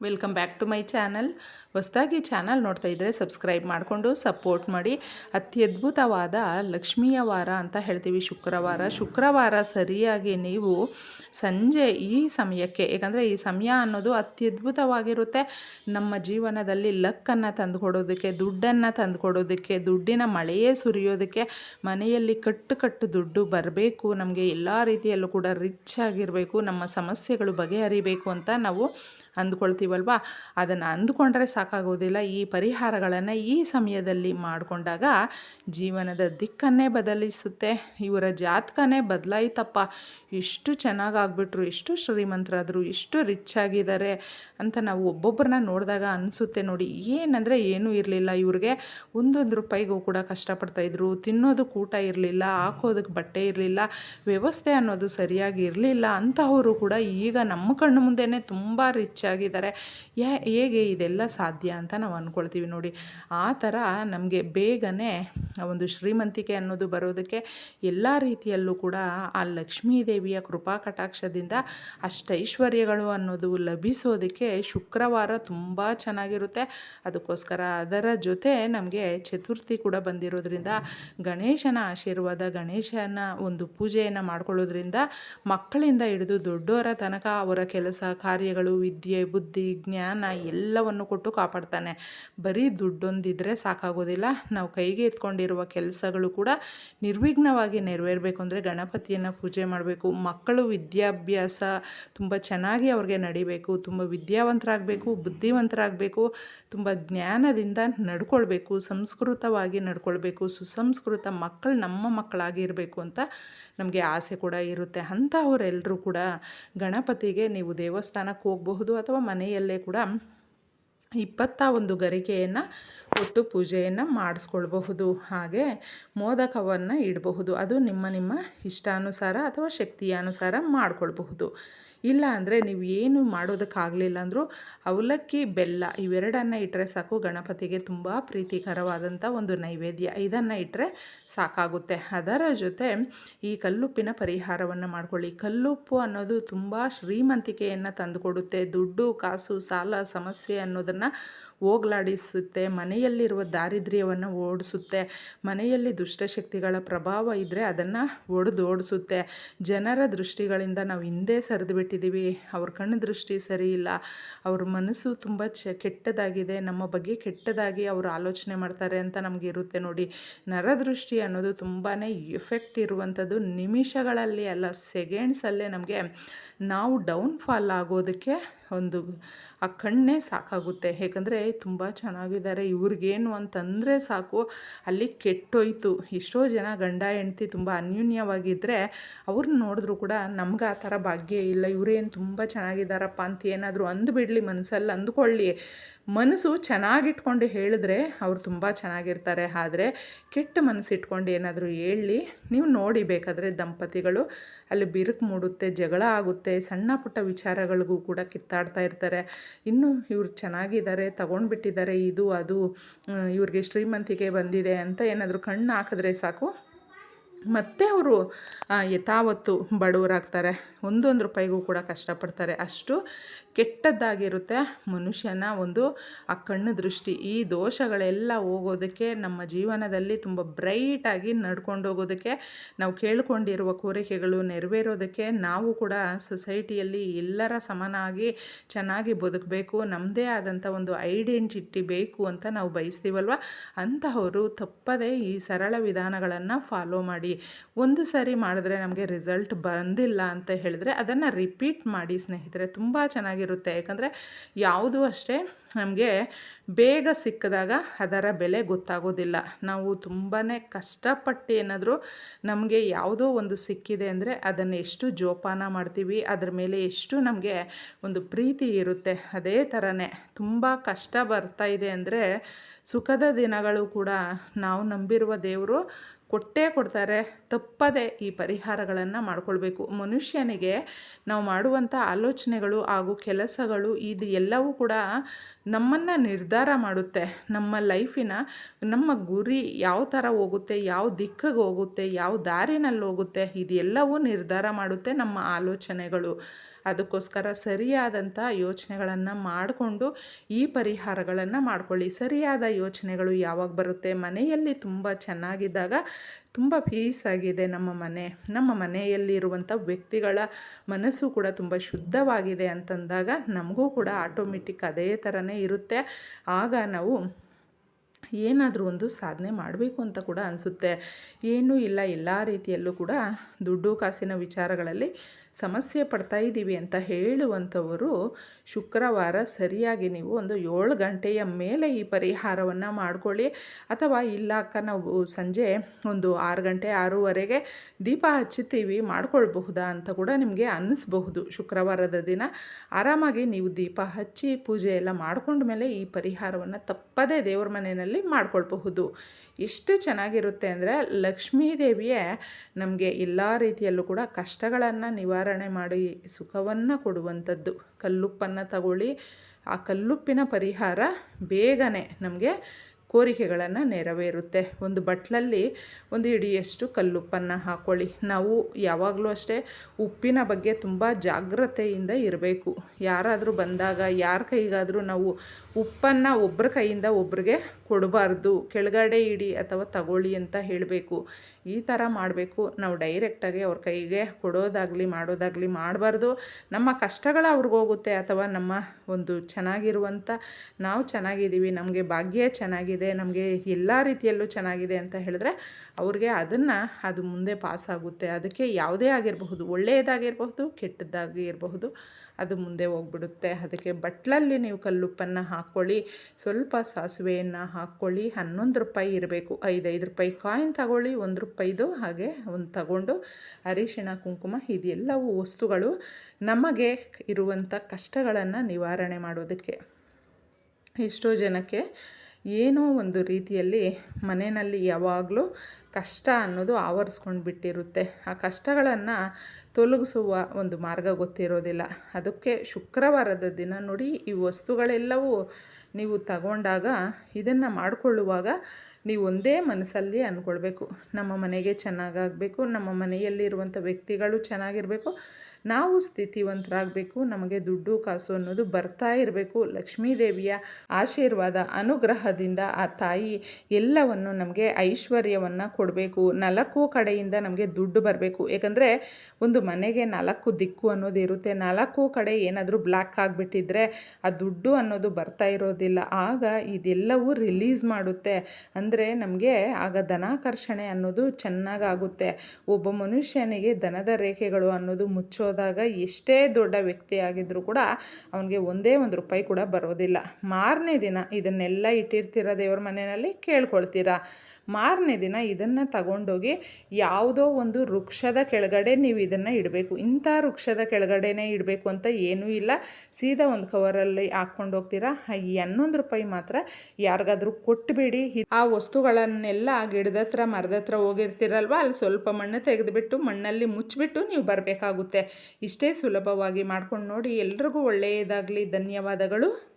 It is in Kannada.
Welcome back to my channel. ಹೊಸದಾಗಿ ಚಾನಲ್ ನೋಡ್ತಾ ಇದ್ದರೆ ಸಬ್ಸ್ಕ್ರೈಬ್ ಮಾಡಿಕೊಂಡು ಸಪೋರ್ಟ್ ಮಾಡಿ. ಅತ್ಯದ್ಭುತವಾದ ಲಕ್ಷ್ಮಿಯ ವಾರ ಅಂತ ಹೇಳ್ತೀವಿ ಶುಕ್ರವಾರ. ಶುಕ್ರವಾರ ಸರಿಯಾಗಿ ನೀವು ಸಂಜೆ ಈ ಸಮಯಕ್ಕೆ ಯಾಕಂದರೆ ಈ ಸಮಯ ಅನ್ನೋದು ಅತ್ಯದ್ಭುತವಾಗಿರುತ್ತೆ ನಮ್ಮ ಜೀವನದಲ್ಲಿ ಲಕ್ಕನ್ನು ತಂದುಕೊಡೋದಕ್ಕೆ, ದುಡ್ಡನ್ನು ತಂದುಕೊಡೋದಕ್ಕೆ, ದುಡ್ಡಿನ ಮಳೆಯೇ ಸುರಿಯೋದಕ್ಕೆ, ಮನೆಯಲ್ಲಿ ಕಟ್ಟು ಕಟ್ಟು ದುಡ್ಡು ಬರಬೇಕು, ನಮಗೆ ಎಲ್ಲ ರೀತಿಯಲ್ಲೂ ಕೂಡ ರಿಚ್ ಆಗಿರಬೇಕು, ನಮ್ಮ ಸಮಸ್ಯೆಗಳು ಬಗೆಹರಿಬೇಕು ಅಂತ ನಾವು ಅಂದ್ಕೊಳ್ತೀವಲ್ವ? ಅದನ್ನು ಅಂದುಕೊಂಡ್ರೆ ಸಾಕಾಗೋದಿಲ್ಲ. ಈ ಪರಿಹಾರಗಳನ್ನು ಈ ಸಮಯದಲ್ಲಿ ಮಾಡಿಕೊಂಡಾಗ ಜೀವನದ ದಿಕ್ಕನ್ನೇ ಬದಲಿಸುತ್ತೆ. ಇವರ ಜಾತಕನೇ ಬದಲಾಯಿತಪ್ಪ. ಇಷ್ಟು ಚೆನ್ನಾಗಾಗ್ಬಿಟ್ರು, ಇಷ್ಟು ಶ್ರೀಮಂತರಾದರು, ಇಷ್ಟು ರಿಚ್ ಆಗಿದ್ದಾರೆ ಅಂತ ನಾವು ಒಬ್ಬೊಬ್ಬರನ್ನ ನೋಡಿದಾಗ ಅನಿಸುತ್ತೆ ನೋಡಿ. ಏನಂದರೆ ಏನೂ ಇರಲಿಲ್ಲ. ಇವ್ರಿಗೆ ಒಂದೊಂದು ರೂಪಾಯಿಗೂ ಕೂಡ ಕಷ್ಟಪಡ್ತಾಯಿದ್ರು ತಿನ್ನೋದಕ್ಕೆ ಊಟ ಇರಲಿಲ್ಲ ಹಾಕೋದಕ್ಕೆ ಬಟ್ಟೆ ಇರಲಿಲ್ಲ, ವ್ಯವಸ್ಥೆ ಅನ್ನೋದು ಸರಿಯಾಗಿ ಇರಲಿಲ್ಲ. ಅಂತಹವರು ಕೂಡ ಈಗ ನಮ್ಮ ಕಣ್ಣು ಮುಂದೆನೇ ತುಂಬ ರಿಚ್ ಆಗಿದ್ದಾರೆ ಯಾ, ಹೇಗೆ ಇದೆಲ್ಲ ಸಾಧ್ಯ ಅಂತ ನಾವು ಅಂದ್ಕೊಳ್ತೀವಿ ನೋಡಿ. ಆ ಥರ ನಮಗೆ ಬೇಗನೆ ಒಂದು ಶ್ರೀಮಂತಿಕೆ ಅನ್ನೋದು ಬರೋದಕ್ಕೆ ಎಲ್ಲ ರೀತಿಯಲ್ಲೂ ಕೂಡ ಆ ಲಕ್ಷ್ಮೀ ದೇವಿಯ ಕೃಪಾ ಕಟಾಕ್ಷದಿಂದ ಅಷ್ಟೈಶ್ವರ್ಯಗಳು ಅನ್ನೋದು ಲಭಿಸೋದಕ್ಕೆ ಶುಕ್ರವಾರ ತುಂಬ ಚೆನ್ನಾಗಿರುತ್ತೆ. ಅದಕ್ಕೋಸ್ಕರ ಅದರ ಜೊತೆ ನಮಗೆ ಚತುರ್ಥಿ ಕೂಡ ಬಂದಿರೋದ್ರಿಂದ, ಗಣೇಶನ ಆಶೀರ್ವಾದ, ಗಣೇಶನ ಒಂದು ಪೂಜೆಯನ್ನು ಮಾಡ್ಕೊಳ್ಳೋದ್ರಿಂದ ಮಕ್ಕಳಿಂದ ಹಿಡಿದು ದೊಡ್ಡವರ ತನಕ ಅವರ ಕೆಲಸ ಕಾರ್ಯಗಳು, ವಿದ್ಯೆ ಬುದ್ಧಿ ಜ್ಞಾನ ಎಲ್ಲವನ್ನು ಕೊಟ್ಟು ಕಾಪಾಡ್ತಾನೆ. ಬರೀ ದುಡ್ಡೊಂದಿದ್ರೆ ಸಾಕಾಗೋದಿಲ್ಲ. ನಾವು ಕೈಗೆ ಎತ್ಕೊಂಡಿರುವ ಕೆಲಸಗಳು ಕೂಡ ನಿರ್ವಿಘ್ನವಾಗಿ ನೆರವೇರಬೇಕು ಅಂದರೆ ಗಣಪತಿಯನ್ನು ಪೂಜೆ ಮಾಡಬೇಕು. ಮಕ್ಕಳು ವಿದ್ಯಾಭ್ಯಾಸ ತುಂಬ ಚೆನ್ನಾಗಿ ಅವ್ರಿಗೆ ನಡಿಬೇಕು. ತುಂಬ ವಿದ್ಯಾವಂತರಾಗಬೇಕು, ಬುದ್ಧಿವಂತರಾಗಬೇಕು, ತುಂಬ ಜ್ಞಾನದಿಂದ ನಡ್ಕೊಳ್ಬೇಕು, ಸಂಸ್ಕೃತವಾಗಿ ನಡ್ಕೊಳ್ಬೇಕು, ಸುಸಂಸ್ಕೃತ ಮಕ್ಕಳು ನಮ್ಮ ಮಕ್ಕಳಾಗಿರಬೇಕು ಅಂತ ನಮಗೆ ಆಸೆ ಕೂಡ ಇರುತ್ತೆ. ಅಂಥವರೆಲ್ಲರೂ ಕೂಡ ಗಣಪತಿಗೆ ನೀವು ದೇವಸ್ಥಾನಕ್ಕೆ ಹೋಗಬಹುದು. ಅಥವಾ ಮನೆಯಲ್ಲೇ ಕೂಡ ಇಪ್ಪತ್ತ ಒಂದು ಗರಿಕೆಯನ್ನು ಕೊಟ್ಟು ಪೂಜೆಯನ್ನು ಮಾಡಿಸ್ಕೊಳ್ಬಹುದು. ಹಾಗೆ ಮೋದಕವನ್ನು ಇಡಬಹುದು. ಅದು ನಿಮ್ಮ ನಿಮ್ಮ ಇಷ್ಟಾನುಸಾರ ಅಥವಾ ಶಕ್ತಿಯಾನುಸಾರ ಮಾಡ್ಕೊಳ್ಬಹುದು. ಇಲ್ಲ ಅಂದರೆ ನೀವು ಏನು ಮಾಡೋದಕ್ಕಾಗಲಿಲ್ಲ ಅಂದರೂ ಅವಲಕ್ಕಿ, ಬೆಲ್ಲ ಇವೆರಡನ್ನು ಇಟ್ಟರೆ ಸಾಕು. ಗಣಪತಿಗೆ ತುಂಬ ಪ್ರೀತಿಕರವಾದಂಥ ಒಂದು ನೈವೇದ್ಯ. ಇದನ್ನು ಇಟ್ಟರೆ ಸಾಕಾಗುತ್ತೆ. ಅದರ ಜೊತೆ ಈ ಕಲ್ಲುಪ್ಪಿನ ಪರಿಹಾರವನ್ನು ಮಾಡ್ಕೊಳ್ಳಿ. ಕಲ್ಲುಪ್ಪು ಅನ್ನೋದು ತುಂಬ ಶ್ರೀಮಂತಿಕೆಯನ್ನು ತಂದುಕೊಡುತ್ತೆ. ದುಡ್ಡು, ಕಾಸು, ಸಾಲ, ಸಮಸ್ಯೆ ಅನ್ನೋದನ್ನು ಹೋಗ್ಲಾಡಿಸುತ್ತೆ, ಮನೆಯಲ್ಲಿರುವ ದಾರಿದ್ರ್ಯವನ್ನು ಓಡಿಸುತ್ತೆ, ಮನೆಯಲ್ಲಿ ದುಷ್ಟಶಕ್ತಿಗಳ ಪ್ರಭಾವ ಇದ್ದರೆ ಅದನ್ನು ಒಡೆದು ಓಡಿಸುತ್ತೆ ಜನರ ದೃಷ್ಟಿಗಳಿಂದ ನಾವು ಹಿಂದೆ ಸರಿದು ಬಿಟ್ಟಿದ್ದೀವಿ ಅವ್ರ ಕಣ್ಣು ದೃಷ್ಟಿ ಸರಿ ಇಲ್ಲ, ಅವ್ರ ಮನಸ್ಸು ತುಂಬ ಚ ಕೆಟ್ಟದಾಗಿದೆ, ನಮ್ಮ ಬಗ್ಗೆ ಕೆಟ್ಟದಾಗಿ ಅವರು ಆಲೋಚನೆ ಮಾಡ್ತಾರೆ ಅಂತ ನಮಗೆ ಇರುತ್ತೆ ನೋಡಿ ನರದೃಷ್ಟಿ ಅನ್ನೋದು ತುಂಬಾ ಎಫೆಕ್ಟ್ ಇರುವಂಥದ್ದು ನಿಮಿಷಗಳಲ್ಲಿ ಅಲ್ಲ ಸೆಕೆಂಡ್ಸಲ್ಲೇ ನಮಗೆ ನಾವು ಡೌನ್ಫಾಲ್ ಆಗೋದಕ್ಕೆ ಒಂದು ಆ ಕಣ್ಣೇ ಸಾಕಾಗುತ್ತೆ. ಏಕೆಂದರೆ ತುಂಬ ಚೆನ್ನಾಗಿದ್ದಾರೆ. ಇವ್ರಿಗೇನು ಅಂತಂದರೆ ಸಾಕು. ಅಲ್ಲಿ ಕೆಟ್ಟೋಯ್ತು. ಎಷ್ಟೋ ಜನ ಗಂಡ, ಹೆಂಡ್ತಿ ತುಂಬ ಅನ್ಯೂನ್ಯವಾಗಿದ್ದರೆ ಅವ್ರನ್ನ ನೋಡಿದ್ರು ಕೂಡ ನಮ್ಗೆ ಆ ಥರ ಭಾಗ್ಯ ಇಲ್ಲ. ಇವರೇನು ತುಂಬ ಚೆನ್ನಾಗಿದ್ದಾರಪ್ಪ ಅಂತ ಏನಾದರೂ ಅಂದುಬಿಡಲಿ ಮನಸ್ಸಲ್ಲಿ ಅಂದ್ಕೊಳ್ಳಿ. ಮನಸ್ಸು ಚೆನ್ನಾಗಿಟ್ಕೊಂಡು ಹೇಳಿದ್ರೆ ಅವ್ರು ತುಂಬ ಚೆನ್ನಾಗಿರ್ತಾರೆ. ಆದರೆ ಕೆಟ್ಟ ಮನಸ್ಸು ಇಟ್ಕೊಂಡು ಏನಾದರೂ ಹೇಳಿ, ನೀವು ನೋಡಿ ಬೇಕಾದರೆ ದಂಪತಿಗಳು ಅಲ್ಲಿ ಬಿರುಕು ಮೂಡುತ್ತೆ, ಜಗಳ ಆಗುತ್ತೆ, ಸಣ್ಣ ಪುಟ್ಟ ವಿಚಾರಗಳಿಗೂ ಕೂಡ ಕಿತ್ತಾಡ್ತಾ ಇರ್ತಾರೆ. ಇನ್ನು ಇವ್ರು ಚೆನ್ನಾಗಿದ್ದಾರೆ, ತಗೊಂಡ್ಬಿಟ್ಟಿದ್ದಾರೆ, ಇದು, ಅದು ಇವ್ರಿಗೆ ಶ್ರೀಮಂತಿಕೆ ಬಂದಿದೆ ಅಂತ ಏನಾದರೂ ಕಣ್ಣು ಹಾಕಿದ್ರೆ ಸಾಕು. ಮತ್ತೆ ಅವರು ಯಥಾವತ್ತು ಬಡವರಾಗ್ತಾರೆ. ಒಂದೊಂದು ರೂಪಾಯಿಗೂ ಕೂಡ ಕಷ್ಟಪಡ್ತಾರೆ. ಅಷ್ಟು ಕೆಟ್ಟದ್ದಾಗಿರುತ್ತೆ ಮನುಷ್ಯನ ಒಂದು ಆ ಕಣ್ಣು ದೃಷ್ಟಿ. ಈ ದೋಷಗಳೆಲ್ಲ ಹೋಗೋದಕ್ಕೆ ನಮ್ಮ ಜೀವನದಲ್ಲಿ ತುಂಬ ಬ್ರೈಟಾಗಿ ನಡ್ಕೊಂಡು ಹೋಗೋದಕ್ಕೆ, ನಾವು ಕೇಳ್ಕೊಂಡಿರುವ ಕೋರಿಕೆಗಳು ನೆರವೇರೋದಕ್ಕೆ ನಾವು ಕೂಡ ಸೊಸೈಟಿಯಲ್ಲಿ ಎಲ್ಲರ ಸಮನಾಗಿ ಚೆನ್ನಾಗಿ ಬದುಕಬೇಕು ನಮ್ಮದೇ ಆದಂಥ ಒಂದು ಐಡೆಂಟಿಟಿ ಬೇಕು ಅಂತ ನಾವು ಬಯಸ್ತೀವಲ್ವ? ಅಂತಹವರು ತಪ್ಪದೇ ಈ ಸರಳ ವಿಧಾನಗಳನ್ನು ಫಾಲೋ ಮಾಡಿ. ಒಂದು ಸಾರಿ ಮಾಡಿದ್ರೆ ನಮಗೆ ರಿಸಲ್ಟ್ ಬಂದಿಲ್ಲ ಅಂತ ಹೇಳಿದ್ರೆ ಅದನ್ನು ರಿಪೀಟ್ ಮಾಡಿ ಸ್ನೇಹಿತರೆ, ತುಂಬ ಚೆನ್ನಾಗಿರುತ್ತೆ. ಯಾಕಂದರೆ ಯಾವುದೂ ಅಷ್ಟೇ ನಮಗೆ ಬೇಗ ಸಿಕ್ಕಿದಾಗ ಅದರ ಬೆಲೆ ಗೊತ್ತಾಗೋದಿಲ್ಲ. ನಾವು ತುಂಬಾ ಕಷ್ಟಪಟ್ಟು ಏನಾದರೂ ನಮಗೆ ಯಾವುದೋ ಒಂದು ಸಿಕ್ಕಿದೆ ಅಂದರೆ ಅದನ್ನು ಎಷ್ಟು ಜೋಪಾನ ಮಾಡ್ತೀವಿ, ಅದ್ರ ಮೇಲೆ ಎಷ್ಟು ನಮಗೆ ಒಂದು ಪ್ರೀತಿ ಇರುತ್ತೆ, ಅದೇ ಥರನೇ ತುಂಬ ಕಷ್ಟ ಬರ್ತಾ ಇದೆ ಅಂದರೆ ಸುಖದ ದಿನಗಳು ಕೂಡ ನಾವು ನಂಬಿರುವ ದೇವರು ಕೊಟ್ಟೇ ಕೊಡ್ತಾರೆ, ತಪ್ಪದೆ ಈ ಪರಿಹಾರಗಳನ್ನು ಮಾಡಿಕೊಳ್ಬೇಕು. ಮನುಷ್ಯನಿಗೆ ನಾವು ಮಾಡುವಂಥ ಆಲೋಚನೆಗಳು ಹಾಗೂ ಕೆಲಸಗಳು ಇದು ಎಲ್ಲವೂ ಕೂಡ ನಮ್ಮನ್ನು ನಿರ್ಧಾರ ಮಾಡುತ್ತೆ. ನಮ್ಮ ಲೈಫಿನ, ನಮ್ಮ ಗುರಿ ಯಾವ ಥರ ಹೋಗುತ್ತೆ, ಯಾವ ದಿಕ್ಕಿಗೆ ಹೋಗುತ್ತೆ, ಯಾವ ದಾರಿನಲ್ಲಿ ಹೋಗುತ್ತೆ ಇದೆಲ್ಲವೂ ನಿರ್ಧಾರ ಮಾಡುತ್ತೆ ನಮ್ಮ ಆಲೋಚನೆಗಳು. ಅದಕ್ಕೋಸ್ಕರ ಸರಿಯಾದಂಥ ಯೋಚನೆಗಳನ್ನು ಮಾಡಿಕೊಂಡು ಈ ಪರಿಹಾರಗಳನ್ನು ಮಾಡಿಕೊಳ್ಳಿ. ಸರಿಯಾದ ಯೋಚನೆಗಳು ಯಾವಾಗ ಬರುತ್ತೆ? ಮನೆಯಲ್ಲಿ ತುಂಬ ಚೆನ್ನಾಗಿದ್ದಾಗ ತುಂಬ ಆಗಿದೆ ನಮ್ಮ ಮನೆ. ನಮ್ಮ ಮನೆಯಲ್ಲಿರುವಂಥ ವ್ಯಕ್ತಿಗಳ ಮನಸ್ಸು ಕೂಡ ತುಂಬ ಶುದ್ಧವಾಗಿದೆ ಅಂತಂದಾಗ ನಮಗೂ ಕೂಡ ಆಟೋಮೆಟಿಕ್ ಅದೇ ಥರನೇ ಇರುತ್ತೆ. ಆಗ ನಾವು ಏನಾದರೂ ಒಂದು ಸಾಧನೆ ಮಾಡಬೇಕು ಅಂತ ಕೂಡ ಅನಿಸುತ್ತೆ. ಏನೂ ಇಲ್ಲ, ಎಲ್ಲ ರೀತಿಯಲ್ಲೂ ಕೂಡ ದುಡ್ಡು, ಕಾಸಿನ ವಿಚಾರಗಳಲ್ಲಿ ಸಮಸ್ಯೆ ಪಡ್ತಾ ಇದ್ದೀವಿ ಅಂತ ಹೇಳುವಂಥವರು ಶುಕ್ರವಾರ ಸರಿಯಾಗಿ ನೀವು ಒಂದು ಏಳು ಗಂಟೆಯ ಮೇಲೆ ಈ ಪರಿಹಾರವನ್ನು ಮಾಡ್ಕೊಳ್ಳಿ. ಅಥವಾ ಇಲ್ಲ ಅಕ್ಕ, ನಾವು ಸಂಜೆ ಒಂದು ಆರು ಗಂಟೆ, ಆರೂವರೆಗೆ ದೀಪ ಹಚ್ಚುತ್ತೀವಿ, ಮಾಡ್ಕೊಳ್ಬಹುದಾ ಅಂತ ಕೂಡ ನಿಮಗೆ ಅನ್ನಿಸ್ಬಹುದು. ಶುಕ್ರವಾರದ ದಿನ ಆರಾಮಾಗಿ ನೀವು ದೀಪ ಹಚ್ಚಿ ಪೂಜೆ ಎಲ್ಲ ಮಾಡ್ಕೊಂಡ ಮೇಲೆ ಈ ಪರಿಹಾರವನ್ನು ತಪ್ಪದೇ ದೇವ್ರ ಮನೆಯಲ್ಲಿ ಮಾಡ್ಕೊಳ್ಬಹುದು. ಎಷ್ಟು ಚೆನ್ನಾಗಿರುತ್ತೆ ಅಂದರೆ ಲಕ್ಷ್ಮೀ ದೇವಿಯೇ ನಮಗೆ ಎಲ್ಲ ರೀತಿಯಲ್ಲೂ ಕೂಡ ಕಷ್ಟಗಳನ್ನು ನಿವಾರಣೆ ಮಾಡಿ. ಸುಖವನ್ನು ಕೊಡುವಂಥದ್ದು. ಕಲ್ಲುಪ್ಪನ್ನು ತಗೊಳ್ಳಿ. ಆ ಕಲ್ಲುಪ್ಪಿನ ಪರಿಹಾರ ಬೇಗನೆ ನಮಗೆ ಕೋರಿಕೆಗಳನ್ನು ನೆರವೇರುತ್ತೆ. ಒಂದು ಬಟ್ಲಲ್ಲಿ ಒಂದು ಹಿಡಿಯಷ್ಟು ಕಲ್ಲುಪ್ಪನ್ನು ಹಾಕ್ಕೊಳ್ಳಿ ನಾವು ಯಾವಾಗಲೂ ಅಷ್ಟೇ ಉಪ್ಪಿನ ಬಗ್ಗೆ ತುಂಬ ಜಾಗ್ರತೆಯಿಂದ ಇರಬೇಕು. ಯಾರಾದರೂ ಬಂದಾಗ, ಯಾರ ಕೈಗಾದರೂ ನಾವು ಉಪ್ಪನ್ನು ಒಬ್ಬರ ಕೈಯಿಂದ ಒಬ್ರಿಗೆ ಕೊಡಬಾರ್ದು. ಕೆಳಗಡೆ ಇಡಿ ಅಥವಾ ತಗೊಳ್ಳಿ ಅಂತ ಹೇಳಬೇಕು. ಈ ಥರ ಮಾಡಬೇಕು. ನಾವು ಡೈರೆಕ್ಟಾಗಿ ಅವ್ರ ಕೈಗೆ ಕೊಡೋದಾಗಲಿ ಮಾಡೋದಾಗಲಿ ಮಾಡಬಾರ್ದು. ನಮ್ಮ ಕಷ್ಟಗಳು ಅವ್ರಿಗೋಗುತ್ತೆ ಅಥವಾ ನಮ್ಮ ಒಂದು ಚೆನ್ನಾಗಿರುವಂಥ ನಾವು ಚೆನ್ನಾಗಿದ್ದೀವಿ, ನಮಗೆ ಭಾಗ್ಯ ಚೆನ್ನಾಗಿದೆ, ನಮಗೆ ಎಲ್ಲ ರೀತಿಯಲ್ಲೂ ಚೆನ್ನಾಗಿದೆ ಅಂತ ಹೇಳಿದ್ರೆ ಅವ್ರಿಗೆ ಅದನ್ನು ಅದು ಮುಂದೆ ಪಾಸ್ ಆಗುತ್ತೆ. ಅದಕ್ಕೆ ಯಾವುದೇ ಆಗಿರಬಹುದು, ಒಳ್ಳೆಯದಾಗಿರಬಹುದು ಕೆಟ್ಟದ್ದಾಗಿ ಇರಬಹುದು ಅದು ಮುಂದೆ ಹೋಗ್ಬಿಡುತ್ತೆ. ಅದಕ್ಕೆ ಬಟ್ಲಲ್ಲಿ ನೀವು ಕಲ್ಲುಪ್ಪನ್ನು ಹಾಕ್ಕೊಳ್ಳಿ, ಸ್ವಲ್ಪ ಸಾಸಿವೆಯನ್ನು ಹಾಕ್ಕೊಳ್ಳಿ, ಹನ್ನೊಂದು ರೂಪಾಯಿ ಇರಬೇಕು. ಐದೈದು ರೂಪಾಯಿ ಕಾಯಿನ್ ತಗೊಳ್ಳಿ, ಒಂದು ರೂಪಾಯಿದು ಹಾಗೆ ಒಂದು ತಗೊಂಡು ಅರಿಶಿಣ, ಕುಂಕುಮ ಇದೆಲ್ಲವೂ ವಸ್ತುಗಳು ನಮಗೆ ಇರುವಂಥ ಕಷ್ಟಗಳನ್ನು ನಿವಾರಣೆ ಮಾಡೋದಕ್ಕೆ ಎಷ್ಟೋ ಜನಕ್ಕೆ ಏನೋ ಒಂದು ರೀತಿಯಲ್ಲಿ ಮನೆಯಲ್ಲಿ ಯಾವಾಗಲೂ ಕಷ್ಟ ಅನ್ನೋದು ಆವರಿಸ್ಕೊಂಡು ಬಿಟ್ಟಿರುತ್ತೆ. ಆ ಕಷ್ಟಗಳನ್ನು ತೊಲಗಿಸುವ ಒಂದು ಮಾರ್ಗ ಗೊತ್ತಿರೋದಿಲ್ಲ. ಅದಕ್ಕೆ ಶುಕ್ರವಾರದ ದಿನ ನೋಡಿ ಈ ವಸ್ತುಗಳೆಲ್ಲವೂ ನೀವು ತಗೊಂಡಾಗ ಇದನ್ನು ಮಾಡಿಕೊಳ್ಳುವಾಗ ನೀವು ಒಂದೇ ಮನಸ್ಸಲ್ಲಿ ಅಂದ್ಕೊಳ್ಬೇಕು ನಮ್ಮ ಮನೆಗೆ ಚೆನ್ನಾಗಾಗಬೇಕು, ನಮ್ಮ ಮನೆಯಲ್ಲಿರುವಂಥ ವ್ಯಕ್ತಿಗಳು ಚೆನ್ನಾಗಿರಬೇಕು ನಾವು ಸ್ಥಿತಿವಂತರಾಗಬೇಕು, ನಮಗೆ ದುಡ್ಡು ಕಾಸು ಅನ್ನೋದು ಬರ್ತಾ ಇರಬೇಕು. ಲಕ್ಷ್ಮೀದೇವಿಯ ಆಶೀರ್ವಾದ, ಅನುಗ್ರಹದಿಂದ ಆ ತಾಯಿ ಎಲ್ಲವನ್ನು ನಮಗೆ ಐಶ್ವರ್ಯವನ್ನು ಕೊಡಬೇಕು. ನಾಲ್ಕು ಕಡೆಯಿಂದ ನಮಗೆ ದುಡ್ಡು ಬರಬೇಕು. ಏಕೆಂದರೆ ಒಂದು ಮನೆಗೆ ನಾಲ್ಕು ದಿಕ್ಕು ಅನ್ನೋದು ಇರುತ್ತೆ. ನಾಲ್ಕು ಕಡೆ ಏನಾದರೂ ಬ್ಲ್ಯಾಕ್ ಆಗಿಬಿಟ್ಟಿದ್ರೆ ಆ ದುಡ್ಡು ಅನ್ನೋದು ಬರ್ತಾ ಇರೋದಿಲ್ಲ. ಆಗ ಇದೆಲ್ಲವೂ ರಿಲೀಸ್ ಮಾಡುತ್ತೆ. ಅಂದರೆ ನಮಗೆ ಆಗ ಧನಾಕರ್ಷಣೆ ಅನ್ನೋದು ಚೆನ್ನಾಗಾಗುತ್ತೆ. ಒಬ್ಬ ಮನುಷ್ಯನಿಗೆ ದನದ ರೇಖೆಗಳು ಅನ್ನೋದು ಮುಚ್ಚೋದು ಹೋದಾಗ ಎಷ್ಟೇ ದೊಡ್ಡ ವ್ಯಕ್ತಿ ಆಗಿದ್ದರೂ ಕೂಡ ಅವನಿಗೆ ಒಂದೇ ಒಂದು ರೂಪಾಯಿ ಕೂಡ ಬರೋದಿಲ್ಲ. ಮಾರನೇ ದಿನ ಇದನ್ನೆಲ್ಲ ಇಟ್ಟಿರ್ತೀರ ದೇವ್ರ ಮನೆಯಲ್ಲಿ? ಕೇಳ್ಕೊಳ್ತೀರಾ. ಮಾರನೇ ದಿನ ಇದನ್ನು ತಗೊಂಡೋಗಿ ಯಾವುದೋ ಒಂದು ವೃಕ್ಷದ ಕೆಳಗಡೆ ನೀವು ಇದನ್ನು ಇಡಬೇಕು. ಇಂಥ ವೃಕ್ಷದ ಕೆಳಗಡೆನೇ ಇಡಬೇಕು ಅಂತ ಏನೂ ಇಲ್ಲ. ಸೀದಾ ಒಂದು ಕವರಲ್ಲಿ ಹಾಕ್ಕೊಂಡು ಹೋಗ್ತೀರಾ? ಹನ್ನೊಂದು ರೂಪಾಯಿ ಮಾತ್ರ ಯಾರಿಗಾದ್ರೂ ಕೊಟ್ಟುಬಿಡಿ ಆ ವಸ್ತುಗಳನ್ನೆಲ್ಲ ಗಿಡದ ಹತ್ರ, ಮರದ ಹತ್ರ ಹೋಗಿರ್ತೀರಲ್ವ? ಅಲ್ಲಿ ಸ್ವಲ್ಪ ಮಣ್ಣು ತೆಗೆದುಬಿಟ್ಟು ಮಣ್ಣಲ್ಲಿ ಮುಚ್ಚಿಬಿಟ್ಟು ನೀವು ಬರಬೇಕಾಗುತ್ತೆ. ಇಷ್ಟೇ ಸುಲಭವಾಗಿ ಮಾಡ್ಕೊಂಡು ನೋಡಿ. ಎಲ್ರಿಗೂ ಒಳ್ಳೆಯದಾಗಲಿ. ಧನ್ಯವಾದಗಳು.